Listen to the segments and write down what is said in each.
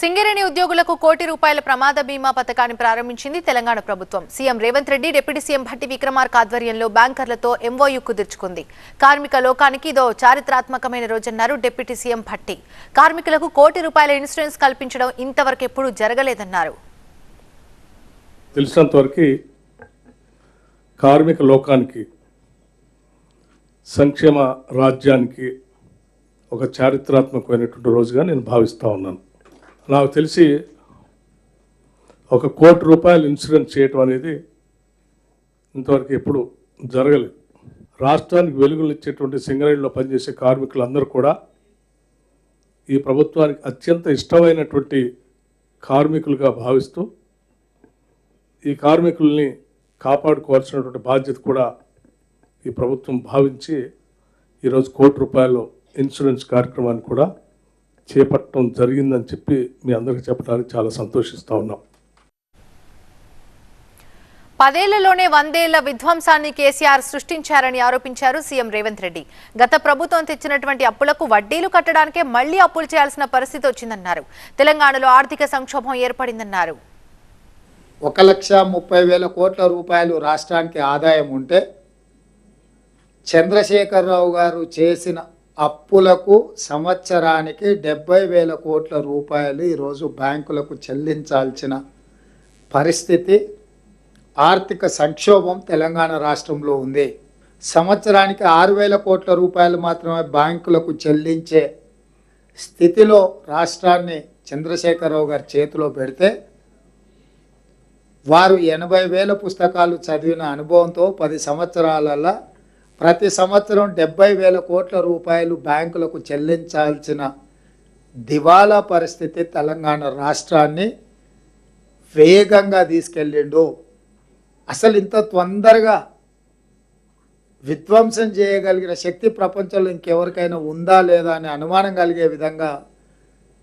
సింగరేణి ఉద్యోగులకు కోటి రూపాయల ప్రమాద బీమా పథకాన్ని ప్రారంభించింది తెలంగాణ ప్రభుత్వం. CM Revanth Reddy deputy CM Bhatti Vikramarka ఆధ్వర్యంలో బ్యాంకర్లతో ఎంఓయూ కుదుర్చుకుంది. కార్మిక లోకానికి ఇదో చారిత్రాత్మకమైన రోజన్నారు డిప్యూటీ సీఎం భట్టి. కార్మికులకు కోటి రూపాయల ఇన్సూరెన్స్ కల్పించడం ఇంతవరకు ఎప్పుడూ జరగలేదన్నారు. తెలిసినంతవరకు కార్మిక లోకానికి సంక్షేమ రాజ్యానికి ఒక చారిత్రాత్మకమైనటువంటి రోజుగా నేను భావిస్తూ ఉన్నాను. నాకు తెలిసి ఒక కోటి రూపాయలు ఇన్సూరెన్స్ చేయటం అనేది ఇంతవరకు ఎప్పుడు జరగలేదు. రాష్ట్రానికి వెలుగులు ఇచ్చేటువంటి సింగరేణిలో పనిచేసే కార్మికులందరూ కూడా ఈ ప్రభుత్వానికి అత్యంత ఇష్టమైనటువంటి కార్మికులుగా భావిస్తూ ఈ కార్మికుల్ని కాపాడుకోవాల్సినటువంటి బాధ్యత కూడా ఈ ప్రభుత్వం భావించి ఈరోజు కోటి రూపాయలు ఇన్సూరెన్స్ కార్యక్రమాన్ని కూడా చేపట్టడం జరిగిందని చెప్పి మీ అందరికీ చెప్పడానికి చాలా సంతోషిస్తూ ఉన్నాం. పదేళ్ళలోనే వందేళ్ళ విధ్వంసాన్ని కేసీఆర్ సృష్టించారని ఆరోపించారు సీఎం రేవంత్ రెడ్డి. గత ప్రభుత్వం తెచ్చినటువంటి అప్పులకు వడ్డీలు కట్టడానికే మళ్ళీ అప్పులు చేయాల్సిన పరిస్థితి వచ్చిందన్నారు. తెలంగాణలో ఆర్థిక సంక్షోభం ఏర్పడిందన్నారు. ఒక లక్ష ముప్పై వేల కోట్ల రూపాయలు రాష్ట్రానికి ఆదాయం ఉంటే చంద్రశేఖరరావు గారు చేసిన అప్పులకు సంవత్సరానికి డెబ్బై వేల కోట్ల రూపాయలు ఈరోజు బ్యాంకులకు చెల్లించాల్సిన పరిస్థితి ఆర్థిక సంక్షోభం తెలంగాణ రాష్ట్రంలో ఉంది. సంవత్సరానికి ఆరు వేల కోట్ల రూపాయలు మాత్రమే బ్యాంకులకు చెల్లించే స్థితిలో రాష్ట్రాన్ని చంద్రశేఖరరావు గారి చేతిలో పెడితే వారు ఎనభై వేల పుస్తకాలు చదివిన అనుభవంతో పది సంవత్సరాలలో ప్రతి సంవత్సరం డెబ్బై వేల కోట్ల రూపాయలు బ్యాంకులకు చెల్లించాల్సిన దివాలా పరిస్థితి తెలంగాణ రాష్ట్రాన్ని వేగంగా తీసుకెళ్ళిండు. అసలు ఇంత తొందరగా విధ్వంసం చేయగలిగిన శక్తి ప్రపంచంలో ఇంకెవరికైనా ఉందా లేదా అనే అనుమానం కలిగే విధంగా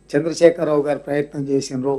చంద్రశేఖరరావు గారు ప్రయత్నం చేసినారు